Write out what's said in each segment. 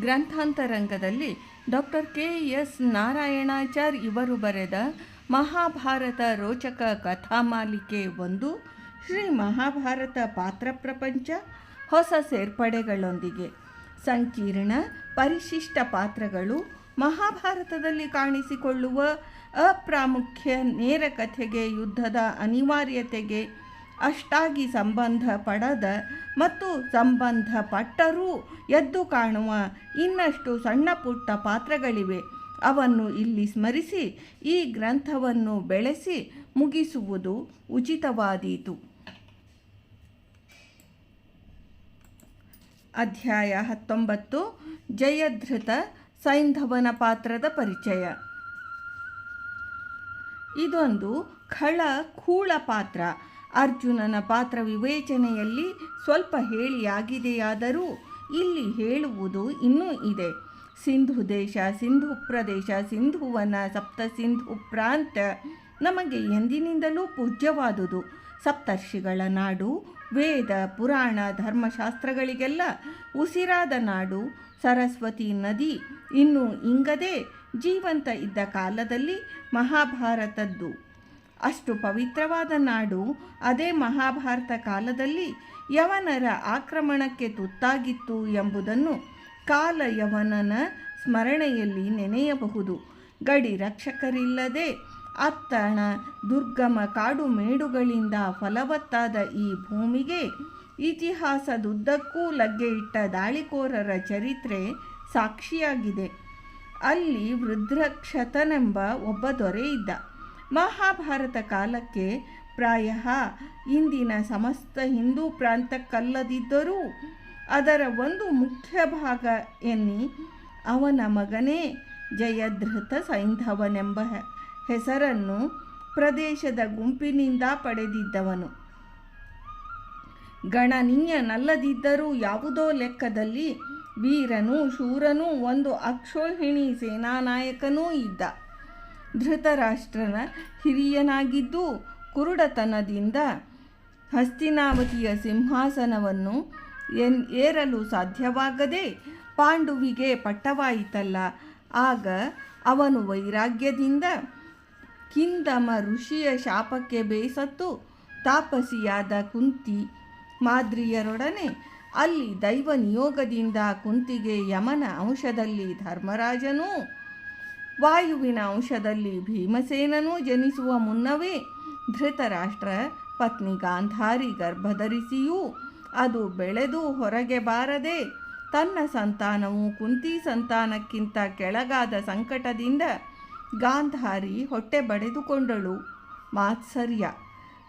ಗ್ರಂಥಾಂತರಂಗದಲ್ಲಿ doctor K S Narayanachar ಇವರು ಬರೆದ ಮಹಾಭಾರತ ರೋಚಕ ಕಥಾಮಾಲಿಕೆ ಒಂದು, ಶ್ರೀ ಮಹಾಭಾರತ ಪಾತ್ರ ಪ್ರಪಂಚ, ಹೊಸ ಸೇರ್ಪಡೆಗಳೊಂದಿಗೆ. ಸಂಕೀರ್ಣ, ಪರಿಶಿಷ್ಟ ಪಾತ್ರಗಳು ಮಹಾಭಾರತದಲ್ಲಿ ಕಾಣಿಸಿಕೊಳ್ಳುವ ಅಪ್ರಾಮುಖ್ಯ ನೇರ ಕಥೆಗೆ, ಯುದ್ಧದ ಅನಿವಾರ್ಯತೆಗೆ ಅಷ್ಟಾಗಿ ಸಂಬಂಧ ಪಡದ ಮತ್ತು ಸಂಬಂಧಪಟ್ಟರೂ ಎದ್ದು ಕಾಣುವ ಇನ್ನಷ್ಟು ಸಣ್ಣ ಪುಟ್ಟ ಪಾತ್ರಗಳಿವೆ. ಅವನ್ನು ಇಲ್ಲಿ ಸ್ಮರಿಸಿ, ಈ ಗ್ರಂಥವನ್ನು ಬೆಳೆಸಿ ಮುಗಿಸುವುದು ಉಚಿತವಾದೀತು. ಅಧ್ಯಾಯ ಹತ್ತೊಂಬತ್ತು, ಜಯಧೃತ ಸೈಂಧವನ ಪಾತ್ರದ ಪರಿಚಯ. ಇದೊಂದು ಖಳ ಖೂಳ ಪಾತ್ರ. ಅರ್ಜುನನ ಪಾತ್ರ ವಿವೇಚನೆಯಲ್ಲಿ ಸ್ವಲ್ಪ ಹೇಳಿಯಾಗಿದೆಯಾದರೂ ಇಲ್ಲಿ ಹೇಳುವುದು ಇನ್ನೂ ಇದೆ. ಸಿಂಧು ದೇಶ, ಸಿಂಧು ಪ್ರದೇಶ ಸಿಂಧುವನ ಸಪ್ತ ಸಿಂಧು ಪ್ರಾಂತ ನಮಗೆ ಎಂದಿನಿಂದಲೂ ಪೂಜ್ಯವಾದುದು. ಸಪ್ತರ್ಷಿಗಳ ನಾಡು, ವೇದ, ಪುರಾಣ, ಧರ್ಮಶಾಸ್ತ್ರಗಳಿಗೆಲ್ಲ ಉಸಿರಾದ ನಾಡು. ಸರಸ್ವತಿ ನದಿ ಇನ್ನೂ ಇಂಗದೆ ಜೀವಂತ ಇದ್ದ ಕಾಲದಲ್ಲಿ ಮಹಾಭಾರತದ್ದು. ಅಷ್ಟು ಪವಿತ್ರವಾದ ನಾಡು ಅದೇ ಮಹಾಭಾರತ ಕಾಲದಲ್ಲಿ ಯವನರ ಆಕ್ರಮಣಕ್ಕೆ ತುತ್ತಾಗಿತ್ತು ಎಂಬುದನ್ನು ಕಾಲ ಯವನನ ಸ್ಮರಣೆಯಲ್ಲಿ ನೆನೆಯಬಹುದು. ಗಡಿ ರಕ್ಷಕರಿಲ್ಲದೆ ಅತ್ತಣ, ದುರ್ಗಮ ಕಾಡು ಮೇಡುಗಳಿಂದ ಫಲವತ್ತಾದ ಈ ಭೂಮಿಗೆ ಇತಿಹಾಸದುದ್ದಕ್ಕೂ ಲಗ್ಗೆ ಇಟ್ಟ ದಾಳಿಕೋರರ ಚರಿತ್ರೆ ಸಾಕ್ಷಿಯಾಗಿದೆ. ಅಲ್ಲಿ ವೃದ್ರಕ್ಷತನೆಂಬ ಒಬ್ಬ ದೊರೆ ಇದ್ದ ಮಹಾಭಾರತ ಕಾಲಕ್ಕೆ ಪ್ರಾಯ ಇಂದಿನ ಸಮಸ್ತ ಹಿಂದೂ ಪ್ರಾಂತಕ್ಕಲ್ಲದಿದ್ದರೂ ಅದರ ಒಂದು ಮುಖ್ಯ ಭಾಗ ಎನ್ನಿ ಅವನ ಮಗನೇ ಜಯಧೃತ ಸೈಂಧವನೆಂಬ ಹೆಸರನ್ನು ಪ್ರದೇಶದ ಗುಂಪಿನಿಂದ ಪಡೆದಿದ್ದವನು. ಗಣನೀಯನಲ್ಲದಿದ್ದರೂ ಯಾವುದೋ ಲೆಕ್ಕದಲ್ಲಿ ವೀರನೂ ಶೂರನೂ ಒಂದು ಅಕ್ಷೋಹಿಣಿ ಸೇನಾನಾಯಕನೂ ಇದ್ದ. ಧೃತರಾಷ್ಟ್ರನ ಹಿರಿಯನಾಗಿದ್ದು ಕುರುಡತನದಿಂದ ಹಸ್ತಿನಾವತಿಯ ಸಿಂಹಾಸನವನ್ನು ಎನ್ ಏರಲು ಸಾಧ್ಯವಾಗದೆ ಪಾಂಡುವಿಗೆ ಪಟ್ಟವಾಯಿತಲ್ಲ ಆಗ ಅವನು ವೈರಾಗ್ಯದಿಂದ ಕಿಂದಮ ಋಷಿಯ ಶಾಪಕ್ಕೆ ಬೇಸತ್ತು ತಾಪಸಿಯಾದ ಕುಂತಿ ಮಾದ್ರಿಯರೊಡನೆ ಅಲ್ಲಿ ದೈವ ನಿಯೋಗದಿಂದ ಕುಂತಿಗೆ ಯಮನ ಅಂಶದಲ್ಲಿ ಧರ್ಮರಾಜನೂ ವಾಯುವಿನ ಅಂಶದಲ್ಲಿ ಭೀಮಸೇನನೂ ಜನಿಸುವ ಮುನ್ನವೇ ಧೃತರಾಷ್ಟ್ರ ಪತ್ನಿ ಗಾಂಧಾರಿ ಗರ್ಭಧರಿಸಿಯೂ. ಅದು ಬೆಳೆದು ಹೊರಗೆ ಬಾರದೆ ತನ್ನ ಸಂತಾನವು ಕುಂತಿ ಸಂತಾನಕ್ಕಿಂತ ಕೆಳಗಾದ ಸಂಕಟದಿಂದ ಗಾಂಧಾರಿ ಹೊಟ್ಟೆ ಬಡೆದುಕೊಂಡಳು. ಮಾತ್ಸರ್ಯ,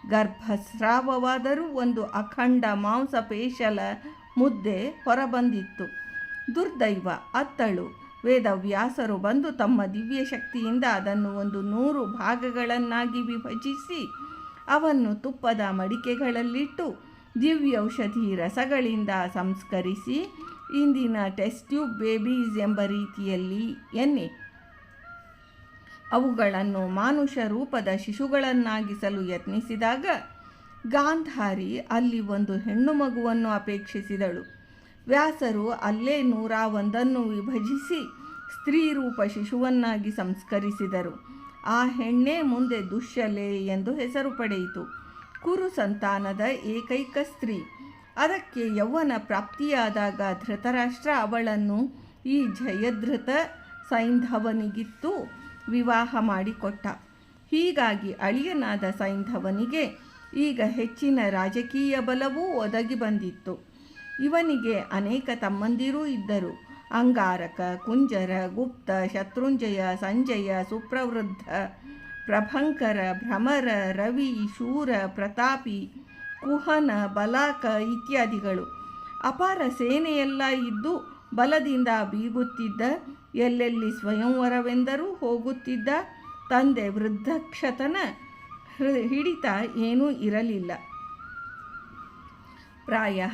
ಗರ್ಭಸ್ರಾವವಾದರೂ ಒಂದು ಅಖಂಡ ಮಾಂಸಪೇಶಲ ಮುದ್ದೆ ಹೊರಬಂದಿತ್ತು. ದುರ್ದೈವ, ಅತ್ತಳು ವೇದವ್ಯಾಸರು ಬಂದು ತಮ್ಮ ದಿವ್ಯ ಶಕ್ತಿಯಿಂದ ಅದನ್ನು ಒಂದು ನೂರು ಭಾಗಗಳನ್ನಾಗಿ ವಿಭಜಿಸಿ ಅವನ್ನು ತುಪ್ಪದ ಮಡಿಕೆಗಳಲ್ಲಿಟ್ಟು ದಿವ್ಯೌಷಧಿ ರಸಗಳಿಂದ ಸಂಸ್ಕರಿಸಿ ಇಂದಿನ ಟೆಸ್ಟ್ ಟ್ಯೂಬ್ ಬೇಬೀಸ್ ಎಂಬ ರೀತಿಯಲ್ಲಿ ಎನ್ನೆ ಅವುಗಳನ್ನು ಮಾನುಷ ರೂಪದ ಶಿಶುಗಳನ್ನಾಗಿಸಲು ಯತ್ನಿಸಿದಾಗ ಗಾಂಧಾರಿ ಅಲ್ಲಿ ಒಂದು ಹೆಣ್ಣು ಮಗುವನ್ನು ಅಪೇಕ್ಷಿಸಿದಳು. ವ್ಯಾಸರು ಅಲ್ಲೇ ನೂರ ಒಂದನ್ನು ವಿಭಜಿಸಿ ಸ್ತ್ರೀ ರೂಪ ಶಿಶುವನ್ನಾಗಿ ಸಂಸ್ಕರಿಸಿದರು. ಆ ಹೆಣ್ಣೇ ಮುಂದೆ ದುಶ್ಯಲೆ ಎಂದು ಹೆಸರು ಪಡೆಯಿತು. ಕುರು ಸಂತಾನದ ಏಕೈಕ ಸ್ತ್ರೀ. ಅದಕ್ಕೆ ಯೌವನ ಪ್ರಾಪ್ತಿಯಾದಾಗ ಧೃತರಾಷ್ಟ್ರ ಅವಳನ್ನು ಈ ಜಯಧೃತ ಸೈಂಧವನಿಗಿತ್ತು ವಿವಾಹ ಮಾಡಿಕೊಟ್ಟ. ಹೀಗಾಗಿ ಅಳಿಯನಾದ ಸೈಂಧವನಿಗೆ ಈಗ ಹೆಚ್ಚಿನ ರಾಜಕೀಯ ಬಲವೂ ಒದಗಿ ಬಂದಿತ್ತು. ಇವನಿಗೆ ಅನೇಕ ತಮ್ಮಂದಿರೂ ಇದ್ದರು. ಅಂಗಾರಕ, ಕುಂಜರ, ಗುಪ್ತ, ಶತ್ರುಂಜಯ, ಸಂಜಯ, ಸುಪ್ರವೃದ್ಧ, ಪ್ರಭಂಕರ, ಭ್ರಮರ, ರವಿ, ಶೂರ, ಪ್ರತಾಪಿ, ಕುಹನ, ಬಲಾಕ ಇತ್ಯಾದಿಗಳು. ಅಪಾರ ಸೇನೆಯೆಲ್ಲ ಇದ್ದು ಬಲದಿಂದ ಬೀಗುತ್ತಿದ್ದ, ಎಲ್ಲೆಲ್ಲಿ ಸ್ವಯಂವರವೆಂದರೂ ಹೋಗುತ್ತಿದ್ದ ತಂದೆ ವೃದ್ಧಕ್ಷತನ ಹಿಡಿತ ಏನೂ ಇರಲಿಲ್ಲ. ಪ್ರಾಯ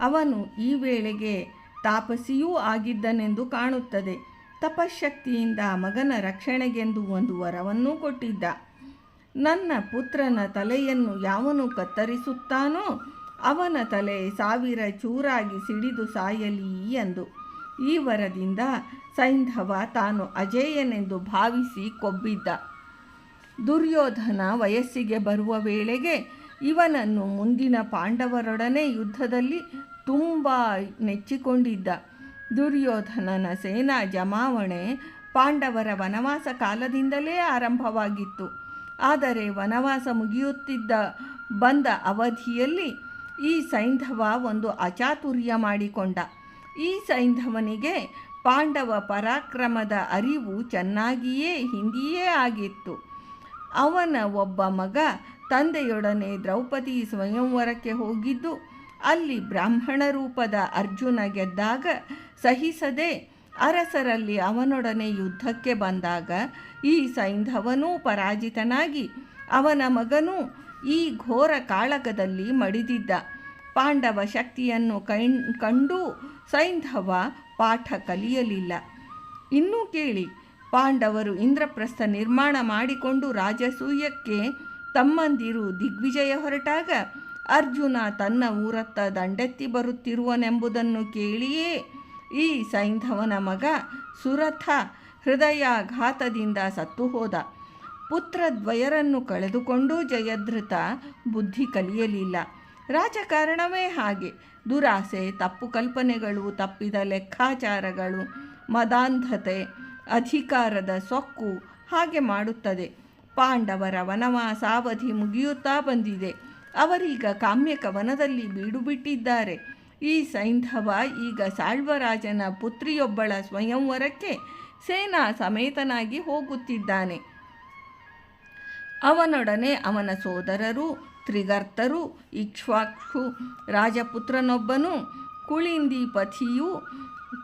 ಅವನು ಈ ವೇಳೆಗೆ ತಾಪಸಿಯೂ ಆಗಿದ್ದನೆಂದು ಕಾಣುತ್ತದೆ. ತಪಶಕ್ತಿಯಿಂದ ಮಗನ ರಕ್ಷಣೆಗೆಂದು ಒಂದು ವರವನ್ನೂ ಕೊಟ್ಟಿದ್ದ. ನನ್ನ ಪುತ್ರನ ತಲೆಯನ್ನು ಯಾವನು ಕತ್ತರಿಸುತ್ತಾನೋ ಅವನ ತಲೆ ಸಾವಿರ ಚೂರಾಗಿ ಸಿಡಿದು ಸಾಯಲಿ ಎಂದು. ಈ ವರದಿಂದ ಸೈಂಧವ ತಾನು ಅಜೇಯನೆಂದು ಭಾವಿಸಿ ಕೊಬ್ಬಿದ್ದ. ದುರ್ಯೋಧನ ವಯಸ್ಸಿಗೆ ಬರುವ ವೇಳೆಗೆ ಇವನನ್ನು ಮುಂದಿನ ಪಾಂಡವರೊಡನೆ ಯುದ್ಧದಲ್ಲಿ ತುಂಬ ನೆಚ್ಚಿಕೊಂಡಿದ್ದ. ದುರ್ಯೋಧನನ ಸೇನಾ ಜಮಾವಣೆ ಪಾಂಡವರ ವನವಾಸ ಕಾಲದಿಂದಲೇ ಆರಂಭವಾಗಿತ್ತು. ಆದರೆ ವನವಾಸ ಮುಗಿಯುತ್ತಿದ್ದ ಬಂದ ಅವಧಿಯಲ್ಲಿ ಈ ಸೈಂಧವ ಒಂದು ಅಚಾತುರ್ಯ ಮಾಡಿಕೊಂಡ. ಈ ಸೈಂಧವನಿಗೆ ಪಾಂಡವ ಪರಾಕ್ರಮದ ಅರಿವು ಚೆನ್ನಾಗಿಯೇ ಹಿಂದಿಯೇ ಆಗಿತ್ತು. ಅವನ ಒಬ್ಬ ಮಗ ತಂದೆಯೊಡನೆ ದ್ರೌಪದಿ ಸ್ವಯಂವರಕ್ಕೆ ಹೋಗಿದ್ದು, ಅಲ್ಲಿ ಬ್ರಾಹ್ಮಣ ರೂಪದ ಅರ್ಜುನ ಗೆದ್ದಾಗ ಸಹಿಸದೆ ಅರಸರಲ್ಲಿ ಅವನೊಡನೆ ಯುದ್ಧಕ್ಕೆ ಬಂದಾಗ ಈ ಸೈಂಧವನೂ ಪರಾಜಿತನಾಗಿ ಅವನ ಮಗನೂ ಈ ಘೋರ ಕಾಳಗದಲ್ಲಿ ಮಡಿದಿದ್ದ ಪಾಂಡವ ಶಕ್ತಿಯನ್ನು ಕಣ್, ಕಂಡು ಸೈಂಧವ ಪಾಠ ಕಲಿಯಲಿಲ್ಲ. ಇನ್ನೂ ಕೇಳಿ, ಪಾಂಡವರು ಇಂದ್ರಪ್ರಸ್ಥ ನಿರ್ಮಾಣ ಮಾಡಿಕೊಂಡು ರಾಜಸೂಯಕ್ಕೆ ತಮ್ಮಂದಿರು ದಿಗ್ವಿಜಯ ಹೊರಟಾಗ, ಅರ್ಜುನ ತನ್ನ ಊರತ್ತ ದಂಡೆತ್ತಿ ಬರುತ್ತಿರುವನೆಂಬುದನ್ನು ಕೇಳಿಯೇ, ಈ ಸೈಂಧವನ ಮಗ ಸುರಥ ಹೃದಯಾಘಾತದಿಂದ ಸತ್ತು ಹೋದ ಪುತ್ರದ್ವಯರನ್ನು ಕಳೆದುಕೊಂಡು ಜಯಧೃತ ಬುದ್ಧಿ ಕಲಿಯಲಿಲ್ಲ. ರಾಜಕಾರಣವೇ ಹಾಗೆ. ದುರಾಸೆ, ತಪ್ಪು ಕಲ್ಪನೆಗಳು, ತಪ್ಪಿದ ಲೆಕ್ಕಾಚಾರಗಳು, ಮದಾಂಧತೆ, ಅಧಿಕಾರದ ಸೊಕ್ಕು ಹಾಗೆ ಮಾಡುತ್ತದೆ. ಪಾಂಡವರ ವನವಾಸಾವಧಿ ಮುಗಿಯುತ್ತಾ ಬಂದಿದೆ. ಅವರೀಗ ಕಾಮ್ಯಕ ವನದಲ್ಲಿ ಬೀಡು ಬಿಟ್ಟಿದ್ದಾರೆ ಈ ಸೈಂಧವ ಈಗ ಸಾಳ್ವರಾಜನ ಪುತ್ರಿಯೊಬ್ಬಳ ಸ್ವಯಂವರಕ್ಕೆ ಸೇನಾ ಸಮೇತನಾಗಿ ಹೋಗುತ್ತಿದ್ದಾನೆ. ಅವನೊಡನೆ ಅವನ ಸೋದರರು, ತ್ರಿಗರ್ತರು ಇಕ್ಷ್ವಾಕ್ಷು ರಾಜಪುತ್ರನೊಬ್ಬನು ಕುಳಿಂದಿಪಥಿಯು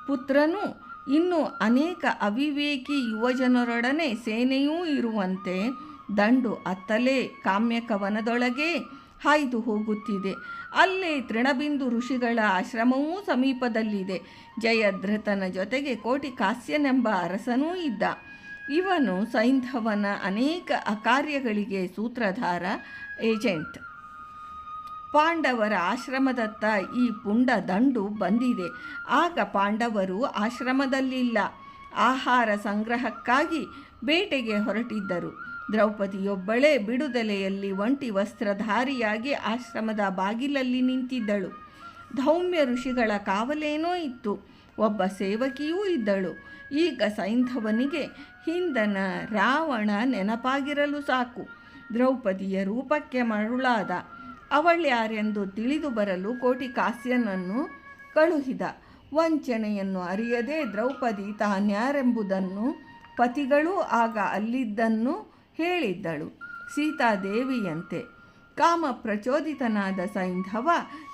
ಪುತ್ರನು ಇನ್ನು ಅನೇಕ ಅವಿವೇಕಿ ಯುವಜನರೊಡನೆ ಸೇನೆಯೂ ಇರುವಂತೆ ದಂಡು ಅತ್ತಲೇ ಕಾಮ್ಯಕವನದೊಳಗೆ ಹಾಯ್ದು ಹೋಗುತ್ತಿದೆ. ಅಲ್ಲೇ ತೃಣಬಿಂದು ಋಷಿಗಳ ಆಶ್ರಮವೂ ಸಮೀಪದಲ್ಲಿದೆ. ಜಯಧೃತನ ಜೊತೆಗೆ ಕೋಟಿ ಕಾಸ್ಯನೆಂಬ ಅರಸನೂ ಇದ್ದ. ಇವನು ಸೈಂಧವನ ಅನೇಕ ಅಕಾರ್ಯಗಳಿಗೆ ಸೂತ್ರಧಾರ, ಏಜೆಂಟ್. ಪಾಂಡವರ ಆಶ್ರಮದತ್ತ ಈ ಪುಂಡ ದಂಡು ಬಂದಿದೆ. ಆಗ ಪಾಂಡವರು ಆಶ್ರಮದಲ್ಲಿಲ್ಲ. ಆಹಾರ ಸಂಗ್ರಹಕ್ಕಾಗಿ ಬೇಟೆಗೆ ಹೊರಟಿದ್ದರು. ದ್ರೌಪದಿಯೊಬ್ಬಳೇ ಬಿಡುದಲೆಯಲ್ಲಿ ಒಂಟಿ ವಸ್ತ್ರಧಾರಿಯಾಗಿ ಆಶ್ರಮದ ಬಾಗಿಲಲ್ಲಿ ನಿಂತಿದ್ದಳು. ಧೌಮ್ಯ ಋಷಿಗಳ ಕಾವಲೇನೋ ಇತ್ತು. ಒಬ್ಬ ಸೇವಕಿಯೂ ಇದ್ದಳು. ಈಗ ಸೈಂಧವನಿಗೆ ಹಿಂದನ ರಾವಣ ನೆನಪಾಗಿರಲು ಸಾಕು. ದ್ರೌಪದಿಯ ರೂಪಕ್ಕೆ ಮರುಳಾದ ಅವಳ್ಯಾರೆಂದು ತಿಳಿದು ಬರಲು ಕೋಟಿ ಕಾಸ್ಯನನ್ನು ಕಳುಹಿದ. ವಂಚನೆಯನ್ನು ಅರಿಯದೆ ದ್ರೌಪದಿ ತಾನ್ಯಾರೆಂಬುದನ್ನು ಪತಿಗಳು ಆಗ ಅಲ್ಲಿದ್ದನ್ನು ಹೇಳಿದ್ದಳು. ಸೀತಾದೇವಿಯಂತೆ ಕಾಮ ಪ್ರಚೋದಿತನಾದ ಸೈಂಧವ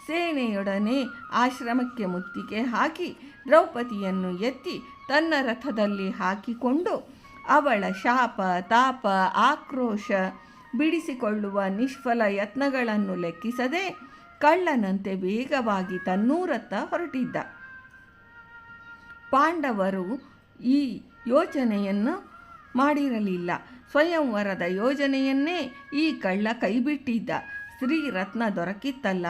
ಸೇನೆಯೊಡನೆ ಆಶ್ರಮಕ್ಕೆ ಮುತ್ತಿಗೆ ಹಾಕಿ ದ್ರೌಪದಿಯನ್ನು ಎತ್ತಿ ತನ್ನ ರಥದಲ್ಲಿ ಹಾಕಿಕೊಂಡು ಅವಳ ಶಾಪ, ತಾಪ, ಆಕ್ರೋಶ ಬಿಡಿಸಿಕೊಳ್ಳುವ ನಿಷ್ಫಲ ಯತ್ನಗಳನ್ನು ಲೆಕ್ಕಿಸದೆ ಕಳ್ಳನಂತೆ ವೇಗವಾಗಿ ತನ್ನೂರತ್ತ ಹೊರಟಿದ್ದ. ಪಾಂಡವರು ಈ ಯೋಚನೆಯನ್ನು ಮಾಡಿರಲಿಲ್ಲ. ಸ್ವಯಂವರದ ಯೋಜನೆಯನ್ನೇ ಈ ಕಳ್ಳ ಕೈಬಿಟ್ಟಿದ್ದ. ಸ್ತ್ರೀರತ್ನ ದೊರಕಿತ್ತಲ್ಲ.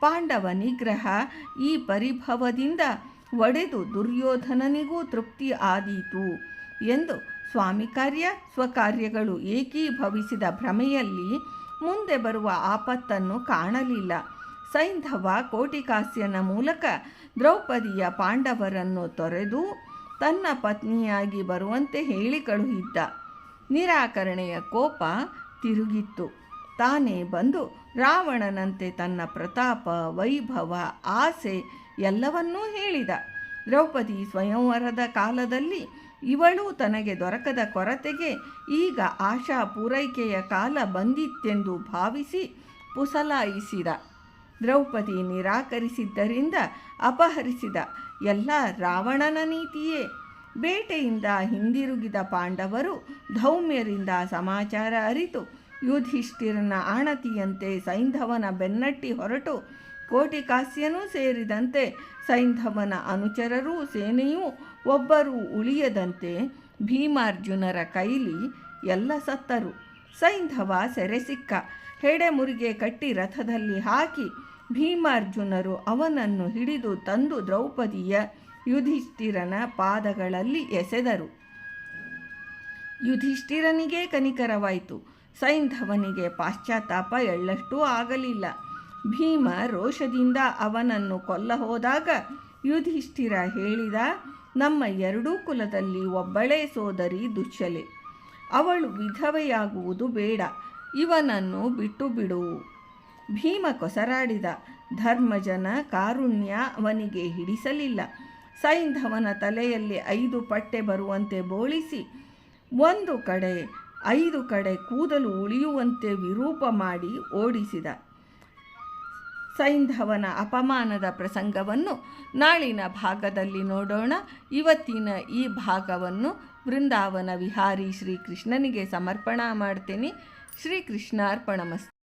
ಪಾಂಡವ ನಿಗ್ರಹ ಈ ಪರಿಭವದಿಂದ ಒಡೆದು ದುರ್ಯೋಧನನಿಗೂ ತೃಪ್ತಿ ಆದೀತು ಎಂದು ಸ್ವಾಮಿ ಕಾರ್ಯ, ಸ್ವಕಾರ್ಯಗಳು ಏಕೀಭವಿಸಿದ ಭ್ರಮೆಯಲ್ಲಿ ಮುಂದೆ ಬರುವ ಆಪತ್ತನ್ನು ಕಾಣಲಿಲ್ಲ. ಸೈಂಧವ ಕೋಟಿಕಾಸ್ಯನ ಮೂಲಕ ದ್ರೌಪದಿಯ ಪಾಂಡವರನ್ನು ತೊರೆದು ತನ್ನ ಪತ್ನಿಯಾಗಿ ಬರುವಂತೆ ಹೇಳಿ ಕಳುಹಿದ್ದ ನಿರಾಕರಣೆಯ ಕೋಪ ತಿರುಗಿತ್ತು. ತಾನೇ ಬಂದು ರಾವಣನಂತೆ ತನ್ನ ಪ್ರತಾಪ, ವೈಭವ, ಆಸೆ ಎಲ್ಲವನ್ನೂ ಹೇಳಿದ. ದ್ರೌಪದಿ ಸ್ವಯಂವರದ ಕಾಲದಲ್ಲಿ ಇವಳು ತನಗೆ ದೊರಕದ ಕೊರತೆಗೆ ಈಗ ಆಶಾ ಪೂರೈಕೆಯ ಕಾಲ ಬಂದಿತ್ತೆಂದು ಭಾವಿಸಿ ಪುಸಲಾಯಿಸಿದ. ದ್ರೌಪದಿ ನಿರಾಕರಿಸಿದ್ದರಿಂದ ಅಪಹರಿಸಿದ ಎಲ್ಲ ರಾವಣನ ನೀತಿಯೇ. ಬೇಟೆಯಿಂದ ಹಿಂದಿರುಗಿದ ಪಾಂಡವರು ಧೌಮ್ಯರಿಂದ ಸಮಾಚಾರ ಅರಿತು ಯುಧಿಷ್ಠಿರನ ಆಣತಿಯಂತೆ ಸೈಂಧವನ ಬೆನ್ನಟ್ಟಿ ಹೊರಟು ಕೋಟಿಕಾಸ್ಯನೂ ಸೇರಿದಂತೆ ಸೈಂಧವನ ಅನುಚರರೂ ಸೇನೆಯೂ ಒಬ್ಬರೂ ಉಳಿಯದಂತೆ ಭೀಮಾರ್ಜುನರ ಕೈಲಿ ಎಲ್ಲ ಸತ್ತರು. ಸೈಂಧವ ಸೆರೆ ಸಿಕ್ಕ. ಹೆಡೆಮುರಿಗೆ ಕಟ್ಟಿ ರಥದಲ್ಲಿ ಹಾಕಿ ಭೀಮಾರ್ಜುನರು ಅವನನ್ನು ಹಿಡಿದು ತಂದು ದ್ರೌಪದಿಯ ಯುಧಿಷ್ಠಿರನ ಪಾದಗಳಲ್ಲಿ ಎಸೆದರು. ಯುಧಿಷ್ಠಿರನಿಗೆ ಕನಿಕರವಾಯಿತು. ಸೈಂಧವನಿಗೆ ಪಾಶ್ಚಾತ್ತಾಪ ಎಳ್ಳಷ್ಟೂ ಆಗಲಿಲ್ಲ. ಭೀಮ ರೋಷದಿಂದ ಅವನನ್ನು ಕೊಲ್ಲ ಹೋದಾಗ ಯುಧಿಷ್ಠಿರ ಹೇಳಿದ ನಮ್ಮ ಎರಡೂ ಕುಲದಲ್ಲಿ ಒಬ್ಬಳೇ ಸೋದರಿ ದುಶ್ಯಲೆ. ಅವಳು ವಿಧವೆಯಾಗುವುದು ಬೇಡ, ಇವನನ್ನು ಬಿಟ್ಟು ಬಿಡು. ಭೀಮ ಕೊಸರಾಡಿದ ಧರ್ಮಜನ ಕಾರುಣ್ಯ ಅವನಿಗೆ ಹಿಡಿಸಲಿಲ್ಲ. ಸೈಂಧವನ ತಲೆಯಲ್ಲಿ ಐದು ಪಟ್ಟೆ ಬರುವಂತೆ ಬೋಳಿಸಿ, ಒಂದು ಕಡೆ ಐದು ಕಡೆ ಕೂದಲು ಉಳಿಯುವಂತೆ ವಿರೂಪ ಮಾಡಿ ಓಡಿಸಿದ. ಸೈಂಧವನ ಅಪಮಾನದ ಪ್ರಸಂಗವನ್ನು ನಾಳಿನ ಭಾಗದಲ್ಲಿ ನೋಡೋಣ. ಇವತ್ತಿನ ಈ ಭಾಗವನ್ನು ಬೃಂದಾವನ ವಿಹಾರಿ ಶ್ರೀಕೃಷ್ಣನಿಗೆ ಸಮರ್ಪಣಾ ಮಾಡ್ತೀನಿ. ಶ್ರೀಕೃಷ್ಣಾರ್ಪಣಮಸ್ತು.